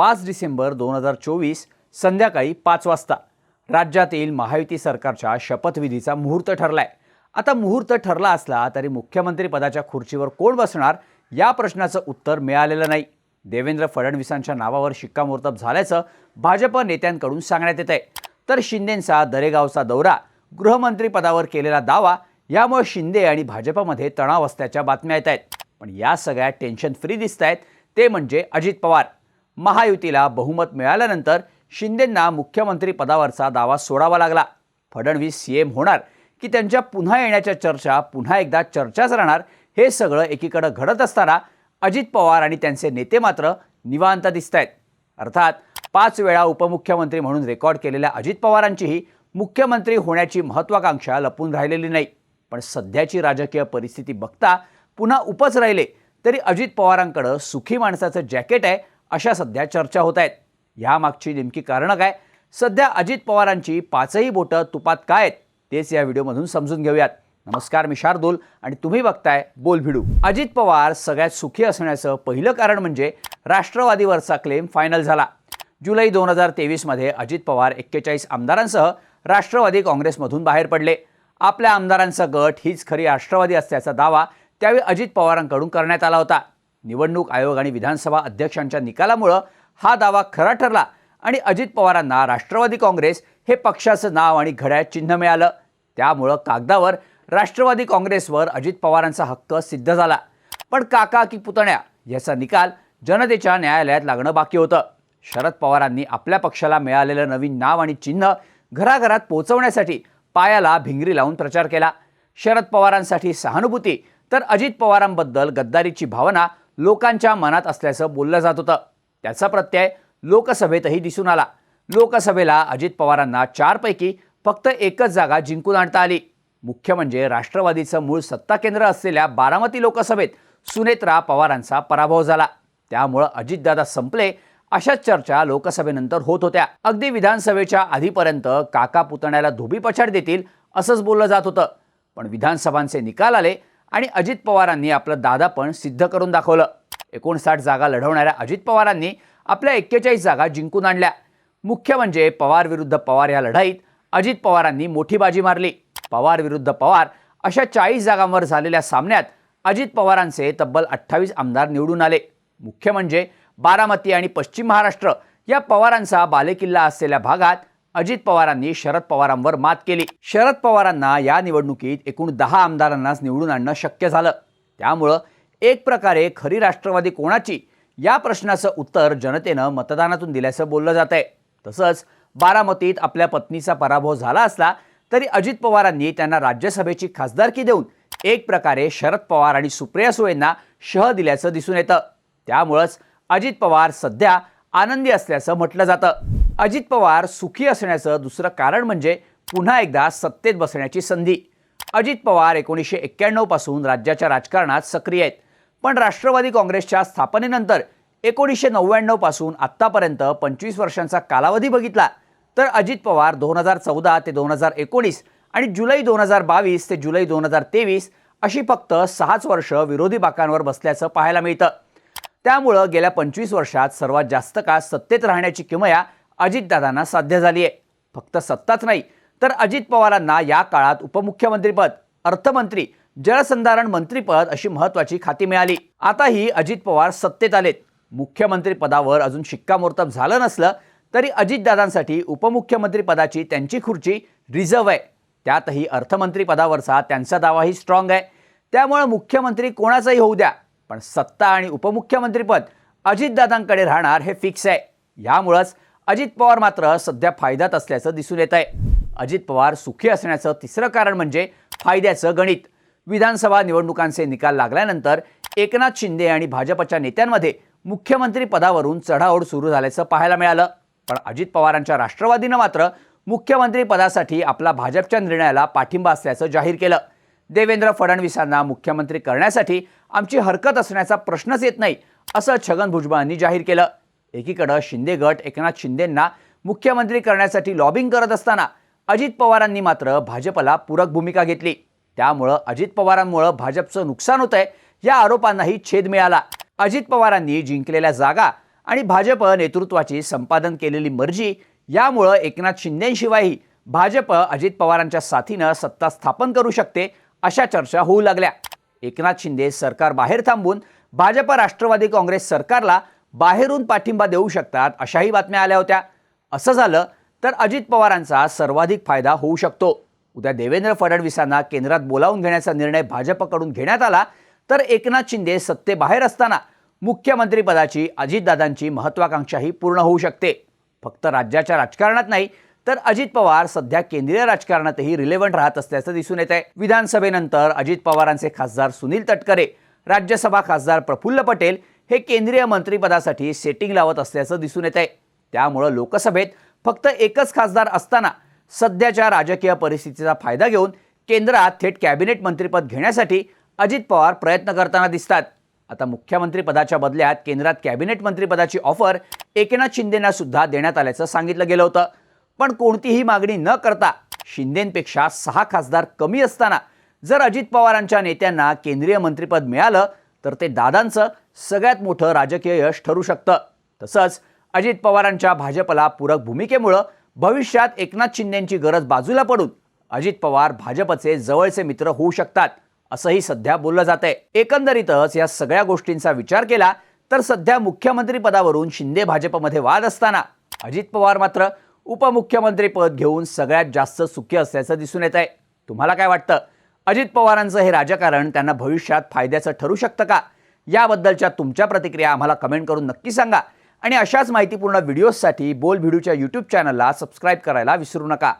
पाच डिसेंबर दोन हजार चोवीस संध्याकाळी पाच वाजता. राज्यातील महायुती सरकारच्या शपथविधीचा मुहूर्त ठरला आहे आता मुहूर्त ठरला असला तरी मुख्यमंत्रीपदाच्या खुर्चीवर कोण बसणार या प्रश्नाचं उत्तर मिळालेलं नाही. देवेंद्र फडणवीसांच्या नावावर शिक्कामोर्तब झाल्याचं भाजप नेत्यांकडून सांगण्यात येत आहे तर शिंदेंचा दरेगावचा दौरा गृहमंत्रीपदावर केलेला दावा यामुळे शिंदे आणि भाजपमध्ये तणाव असल्याच्या बातम्या येत आहेत. पण या सगळ्या टेन्शन फ्री दिसत आहेत ते म्हणजे अजित पवार. महायुतीला बहुमत मिळाल्यानंतर शिंदेंना मुख्यमंत्री पदावरचा दावा सोडावा लागला. फडणवीस सीएम होणार की त्यांच्या पुन्हा येण्याच्या चर्चा पुन्हा एकदा चर्चाच राहणार हे सगळं एकीकडं घडत असताना अजित पवार आणि त्यांचे नेते मात्र निवांत दिसत आहेत अर्थात पाच वेळा उपमुख्यमंत्री म्हणून रेकॉर्ड केलेल्या अजित पवारांचीही मुख्यमंत्री होण्याची महत्त्वाकांक्षा लपून राहिलेली नाही. पण सध्याची राजकीय परिस्थिती बघता पुन्हा उपच राहिले तरी अजित पवारांकडं सुखी माणसाचं जॅकेट आहे अशा सध्या चर्चा होत आहेत. ह्यामागची नेमकी कारणं काय? सध्या अजित पवारांची पाचही बोटं तुपात काय आहेत? तेच या व्हिडिओमधून समजून घेऊयात. नमस्कार मी शार्दूल आणि तुम्ही बघताय बोल भिडू अजित पवार सगळ्यात सुखी असण्याचं पहिलं कारण म्हणजे राष्ट्रवादीवरचा क्लेम फायनल झाला. जुलै दोन हजार तेवीसमध्ये अजित पवार एक्केचाळीस आमदारांसह राष्ट्रवादी काँग्रेसमधून बाहेर पडले. आपल्या आमदारांचा गट हीच खरी राष्ट्रवादी असल्याचा दावा त्यावेळी अजित पवारांकडून करण्यात आला होता. निवडणूक आयोग आणि विधानसभा अध्यक्षांच्या निकालामुळं हा दावा खरा ठरला आणि अजित पवारांना राष्ट्रवादी काँग्रेस हे पक्षाचं नाव आणि घड्याळ चिन्ह मिळालं. त्यामुळं कागदावर राष्ट्रवादी काँग्रेसवर अजित पवारांचा हक्क सिद्ध झाला. पण काका की पुतण्या याचा निकाल जनतेच्या न्यायालयात लागणं बाकी होतं. शरद पवारांनी आपल्या पक्षाला मिळालेलं नवीन नाव आणि चिन्ह घराघरात पोहोचवण्यासाठी पायाला भिंगरी लावून प्रचार केला. शरद पवारांसाठी सहानुभूती तर अजित पवारांबद्दल गद्दारीची भावना लोकांच्या मनात असल्याचं बोललं जात होतं. त्याचा प्रत्यय लोकसभेतही दिसून आला. लोकसभेला अजित पवारांना चारपैकी फक्त एकच जागा जिंकून आणता आली. मुख्य म्हणजे राष्ट्रवादीचं मूळ सत्ता केंद्र असलेल्या बारामती लोकसभेत सुनेत्रा पवारांचा पराभव झाला. त्यामुळं अजितदादा संपले अशाच चर्चा लोकसभेनंतर होत होत्या. अगदी विधानसभेच्या आधीपर्यंत काका पुतण्याला धोबी पछाड देतील असंच बोललं जात होतं. पण विधानसभांचे निकाल आले आणि अजित पवारांनी आपलं दादापण सिद्ध करून दाखवलं. एकोणसाठ जागा लढवणाऱ्या अजित पवारांनी आपल्या एक्केचाळीस जागा जिंकून आणल्या. मुख्य म्हणजे पवार विरुद्ध पवार या लढाईत अजित पवारांनी मोठी बाजी मारली. पवार विरुद्ध पवार अशा चाळीस जागांवर झालेल्या सामन्यात अजित पवारांचे तब्बल अठ्ठावीस आमदार निवडून आले. मुख्य म्हणजे बारामती आणि पश्चिम महाराष्ट्र या पवारांचा बालेकिल्ला असलेल्या भागात अजित पवारांनी शरद पवारांवर मात केली. शरद पवारांना या निवडणुकीत एकूण दहा आमदारांनाच निवडून आणणं शक्य झालं. त्यामुळं एक प्रकारे खरी राष्ट्रवादी कोणाची? या प्रश्नाचं उत्तर जनतेनं मतदानातून दिल्याचं बोललं जात आहे तसंच बारामतीत आपल्या पत्नीचा पराभव झाला असला तरी अजित पवारांनी त्यांना राज्यसभेची खासदारकी देऊन एक प्रकारे शरद पवार आणि सुप्रिया सुळेंना शह दिल्याचं दिसून येतं. त्यामुळंच अजित पवार सध्या आनंदी असल्याचं म्हटलं जातं. अजित पवार सुखी असण्याचं दुसरं कारण म्हणजे पुन्हा एकदा सत्तेत बसण्याची संधी. अजित पवार एकोणीसशे एक्क्याण्णवपासून राज्याच्या राजकारणात सक्रिय आहेत. पण राष्ट्रवादी काँग्रेसच्या स्थापनेनंतर एकोणीसशे नव्याण्णवपासून आत्तापर्यंत पंचवीस वर्षांचा कालावधी बघितला. तर अजित पवार दोन हजार चौदा ते दोन हजार एकोणीस आणि जुलै दोन हजार बावीस ते जुलै दोन हजार तेवीस अशी फक्त सहाच वर्ष विरोधी बाकांवर बसल्याचं पाहायला मिळतं. त्यामुळं गेल्या पंचवीस वर्षात सर्वात जास्त काळ सत्तेत राहण्याची किमया अजितदादांना साध्य झाली आहे फक्त सत्ताच नाही तर अजित पवारांना या काळात उपमुख्यमंत्रीपद अर्थमंत्री जलसंधारण मंत्रीपद अशी महत्वाची खाती मिळाली. आताही अजित पवार सत्तेत आलेत. मुख्यमंत्रीपदावर अजून शिक्कामोर्तब झालं नसलं तरी अजितदादांसाठी उपमुख्यमंत्रीपदाची त्यांची खुर्ची रिझर्व आहे. त्यातही अर्थमंत्रीपदावरचा त्यांचा दावाही स्ट्रॉंग आहे. त्यामुळे मुख्यमंत्री कोणाचाही होऊ द्या पण सत्ता आणि उपमुख्यमंत्रीपद अजितदादांकडे राहणार हे फिक्स आहे. यामुळंच अजित पवार मात्र सध्या फायद्यात असल्याचं दिसून येत आहे. अजित पवार सुखी असण्याचं तिसरं कारण म्हणजे फायद्याचं गणित. विधानसभा निवडणुकांचे निकाल लागल्यानंतर एकनाथ शिंदे आणि भाजपच्या नेत्यांमध्ये मुख्यमंत्री पदावरून चढाओढ सुरू झाल्याचं पाहायला मिळालं. पण अजित पवारांच्या राष्ट्रवादीनं मात्र मुख्यमंत्री पदासाठी आपला भाजपच्या निर्णयाला पाठिंबा असल्याचं जाहीर केलं. देवेंद्र फडणवीसांना मुख्यमंत्री करण्यासाठी आमची हरकत असण्याचा प्रश्नच येत नाही असं छगन भुजबळांनी जाहीर केलं. एकीकडं शिंदे गट एकनाथ शिंदेंना मुख्यमंत्री करण्यासाठी लॉबिंग करत असताना अजित पवारांनी मात्र भाजपला पूरक भूमिका घेतली. त्यामुळं अजित पवारांमुळं भाजपचं नुकसान होतंय या आरोपांनाही छेद मिळाला. अजित पवारांनी जिंकलेल्या जागा आणि भाजप नेतृत्वाची संपादन केलेली मर्जी यामुळं एकनाथ शिंदेशिवायही भाजप अजित पवारांच्या साथीनं सत्ता स्थापन करू शकते अशा चर्चा होऊ लागल्या. एकनाथ शिंदे सरकार बाहेर थांबून भाजप राष्ट्रवादी काँग्रेस सरकारला बाहेरून पाठिंबा देऊ शकतात अशाही बातम्या आल्या होत्या. असं झालं तर अजित पवारांचा सर्वाधिक फायदा होऊ शकतो. उद्या देवेंद्र फडणवीसांना केंद्रात बोलावून घेण्याचा निर्णय भाजपकडून घेण्यात आला तर एकनाथ शिंदे सत्तेबाहेर असताना मुख्यमंत्रीपदाची अजितदादांची महत्त्वाकांक्षाही पूर्ण होऊ शकते. फक्त राज्याच्या राजकारणात नाही तर अजित पवार सध्या केंद्रीय राजकारणातही रिलेव्हंट राहत असल्याचं दिसून येत आहे विधानसभेनंतर अजित पवारांचे खासदार सुनील तटकरे राज्यसभा खासदार प्रफुल्ल पटेल हे केंद्रीय मंत्रिपदासाठी सेटिंग लावत असल्याचं दिसून येत आहे त्यामुळं लोकसभेत फक्त एकच खासदार असताना सध्याच्या राजकीय परिस्थितीचा फायदा घेऊन केंद्रात थेट कॅबिनेट मंत्रिपद घेण्यासाठी अजित पवार प्रयत्न करताना दिसतात. आता मुख्यमंत्रीपदाच्या बदल्यात केंद्रात कॅबिनेट मंत्रिपदाची ऑफर एकनाथ शिंदेना सुद्धा देण्यात आल्याचं सांगितलं गेलं होतं. पण कोणतीही मागणी न करता शिंदेंपेक्षा सहा खासदार कमी असताना जर अजित पवारांच्या नेत्यांना केंद्रीय मंत्रिपद मिळालं तर ते दादांचं सगळ्यात मोठं राजकीय यश ठरू शकतं. तसंच अजित पवारांच्या भाजपला पूरक भूमिकेमुळं भविष्यात एकनाथ शिंदेंची गरज बाजूला पडून अजित पवार भाजपचे जवळचे मित्र होऊ शकतात असंही सध्या बोललं जात आहे एकंदरीतच या सगळ्या गोष्टींचा विचार केला तर सध्या मुख्यमंत्री पदावरून शिंदे भाजपमध्ये वाद असताना अजित पवार मात्र उपमुख्यमंत्रीपद घेऊन सगळ्यात जास्त सुखी असल्याचं दिसून येत आहे तुम्हाला काय वाटतं? अजित पवारांचं हे राजकारण त्यांना भविष्यात फायद्याचं ठरू शकतं का? याबद्दलच्या तुमच्या प्रतिक्रिया आम्हाला कमेंट करून नक्की सांगा. आणि अशाच माहितीपूर्ण व्हिडिओजसाठी बोल व्हिडिओच्या यूट्यूब चॅनलला सबस्क्राईब करायला विसरू नका.